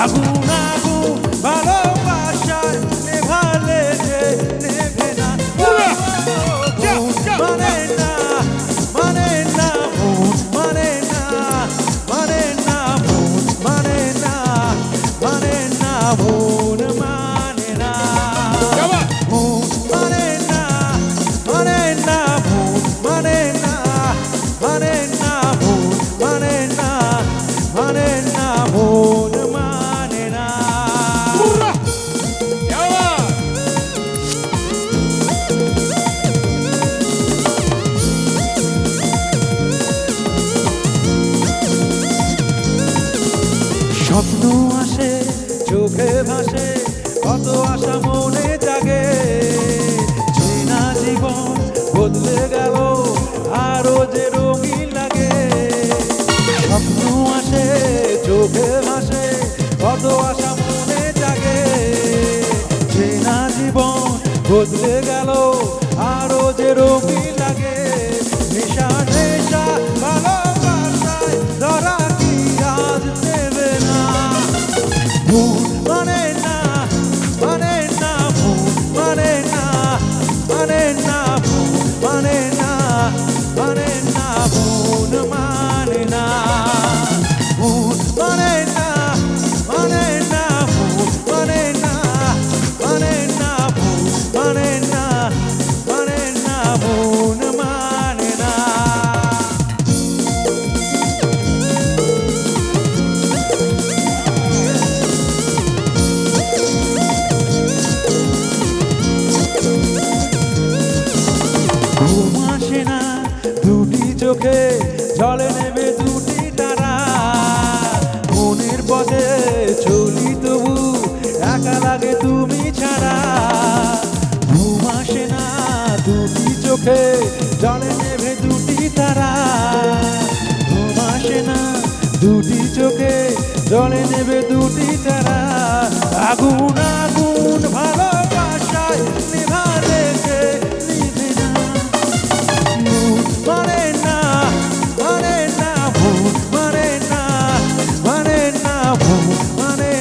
আগুন আগুন ভালোবাসায় নেভালে যে নেভে না মানে না মানে না মন মানে না মানে না মন মানে না মানে না স্বপ্ন আসে, চোখে ভাসে, কত আশা মনে জাগে। চেনা জীবন বদলে গেল, আরও যে রঙিন লাগে। স্বপ্ন আসে, চোখে ভাসে, কত আশা মনে জাগে। চেনা জীবন বদলে গেল, আরও যে রঙিন লাগে। নেশা ছাড়া ঘুম আসে না, দুটি চোখে জলে নেভে দুটি তারা। ঘুম আসে না, দুটি চোখে জলে নেবে দুটি তারা। আগুন আগুন ভালোবাসায় নিভা রেখে নিভে না। ভূত মারে না না, ভূত মারে না না, ভূত মারে